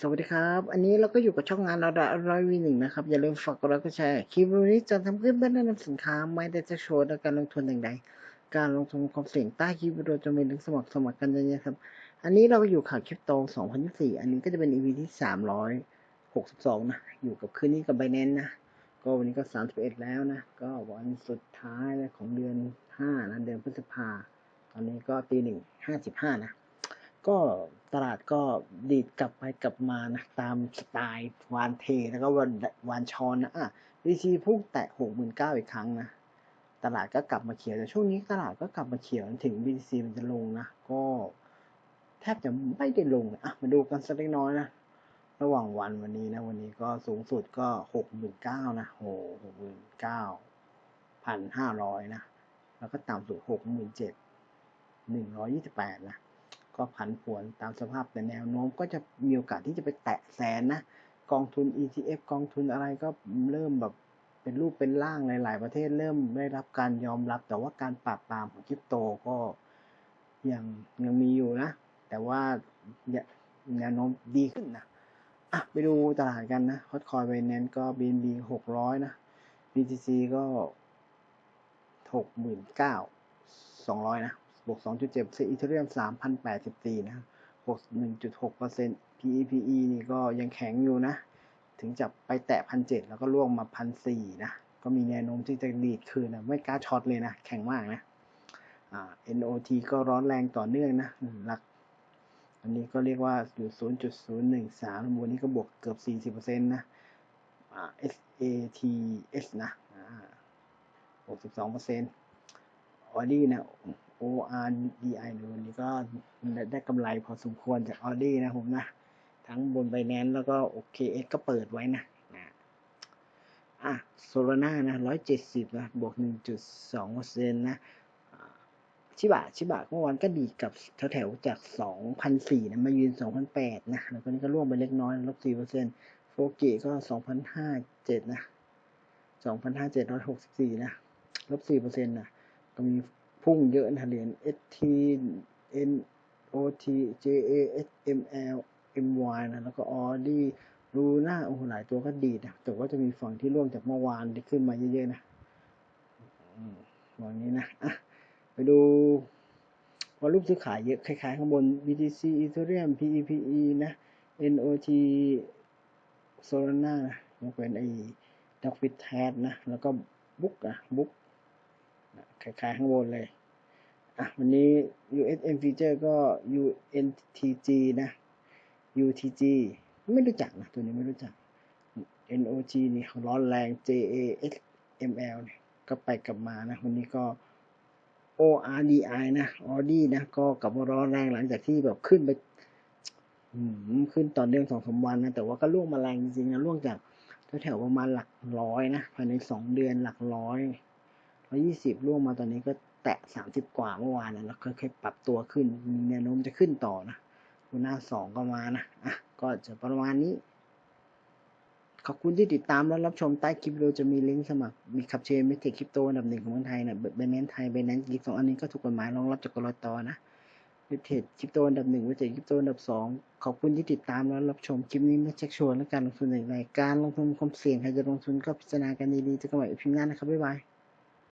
สวัสดีครับ อันนี้เราก็อยู่กับช่องงานเราดะร้อยวีหนึ่งนะครับ อย่าลืมฝากกดไลค์กดแชร์ คลิปวิดีโอนี้จะทำขึ้นเพื่อแนะนำสินค้า ไม่ได้จะโชว์ในการลงทุนอย่างใดการลงทุนความเสี่ยงใต้คลิปวิดีโอจะมีลิงก์สมัครสมัครกันเยอะๆครับ อันนี้เราก็อยู่ข่าวคริปโต 2024 อันนี้ก็จะเป็น EP ที่ 362 นะ อยู่กับคืนนี้กับไบแนนนะ ก็วันนี้ก็ 31 แล้วนะ ก็วันสุดท้ายของเดือน5นะ เดือนพฤษภาตอนนี้ก็ตีหนึ่งห้าสิบห้านะก็ ตลาดก็ดีดกลับไปกลับมานะตามสไตล์วานเทแล้วก็วันวานชอนนะอะดีซีพุ่งแตะหกหมื่นเก้าอีกครั้งนะตลาดก็กลับมาเขียวแต่ช่วงนี้ตลาดก็กลับมาเขียวถึง BTC มันจะลงนะก็แทบจะไม่ได้ลงอะมาดูกันสักเล็กน้อยนะระหว่างวันวันนี้นะ วันนี้ก็สูงสุดก็หกหมื่นเก้านะโหหกหมื่นเก้าพันห้าร้อยนะ แล้วก็ต่ำสุดหกหมื่นเจ็ดหนึ่งร้อยยี่สิบแปดนะ ก็ผันผวนตามสภาพแต่แนวโน้มก็จะมีโอกาสที่จะไปแตะแสนนะ กองทุน ETF กองทุนอะไรก็เริ่มแบบเป็นรูปเป็นร่างหลาย ๆ ประเทศเริ่มได้รับการยอมรับ แต่ว่าการปราบปรามของคริปโตก็ยังยังมีอยู่นะ แต่ว่าแนวโน้มดีขึ้นนะอะไปดูตลาดกันนะฮอตคอยไบแนนก็ BNB หกร้อยนะ BTC ก็หกหมื่นเก้าสองร้อยนะ บวก2.7อีเทเรียม3,084 นะบวก 1.6% PEPE นี่ก็ยังแข็งอยู่นะ ถึงจะไปแตะ1,700แล้วก็ล่วงมา1,400นะ ก็มีแนวโน้มที่จะดีดคืนนะไม่กล้าช็อตเลยนะ แข็งมากนะอ่า NOT ก็ร้อนแรงต่อเนื่องนะหลักอันนี้ก็เรียกว่าอยู่ 0.013วันนี้ก็บวกเกือบ 40%นะอ่า SATS นะบวก12%ออดี้นะ ORDI ในวันนี้ก็ได้กำไรพอสมควรจากออดี้นะผมนะ ทั้งบนไบแนนแล้วก็ OKX ก็เปิดไว้นะนะอะโซลาร่านะร้อยเจ็ดสิบนะบวกหนึ่งจุดสองเปอร์เซ็นต์นะชิบะชิบะเมื่อวานก็ดีกับแถวๆจากสองพันสี่นะมายืนสองพันแปดนะแล้วก็นี้ก็ร่วงไปเล็กน้อยลบสี่เปอร์เซ็นต์โฟกิก็สองพันห้าเจ็ดนะสองพันห้าเจ็ดร้อยหกสิบสี่นะลบสี่เปอร์เซ็นต์นะก็มี พุ่งเยอะนะเหรียญ ST NOT JA SML MY นะแล้วก็ Audi ลูน่าโอ้โหหลายตัวก็ดีนะแต่ว่าจะมีฝั่งที่ร่วงจากเมื่อวานที่ขึ้นมาเยอะๆนะวันนี้นะอะไปดูวอลลุ่มซื้อขายเยอะคล้ายๆข้างบน BTC Ethereum PEPE นะ NOT Solana นะยกเป็นไอ้ดักฟิตแทสนะ แล้วก็บุ๊กอะบุ๊ก คล้ายๆข้างบนเลย อะ วันนี้ USM feature ก็ UNTG นะ UTG ไม่รู้จักนะ ตัวนี้ไม่รู้จัก NOG นี่ร้อนแรง JASML เนี่ยก็ไปกลับมานะ วันนี้ก็ ORDI นะ ORD นะ ก็กลับมาร้อนแรงหลังจากที่แบบขึ้นไปขึ้นต่อเนื่องสองสามวันนะ แต่ว่าก็ล่วงมาแรงจริงๆนะล่วงจากแถวๆประมาณหลักร้อยนะภายในสองเดือนหลักร้อย ร้อยี่สิบล่วงมาตอนนี้ก็แตะสามสิบกว่าเมื่อวานนะแล้วค่อยๆปรับตัวขึ้นมีแนวโน้มจะขึ้นต่อนะคุณหน้าสองก็มานะอะก็จะประมาณนี้ ขอบคุณที่ติดตามและรับชมใต้คลิปวิดีโอจะมีลิงก์สมัคร มีขับเชนไม่เทคคริปโตอันดับหนึ่งของเมืองไทยนะเบนแนนไทยเบนแนนกีสองอันนี้ก็ถูกกฎหมายรองรับจากกรตนะวิเทคคริปโตอันดับหนึ่งวิเทคคริปโตอันดับสองขอบคุณที่ติดตามและรับชมคลิปนี้ไม่เช็คชวนและการลงทุนในรายการลงทุนความเสี่ยงใครจะลงทุนก็พิจารณากันดีๆจะกันใหม่พิมพ์งานนะครับบ๊ายบาย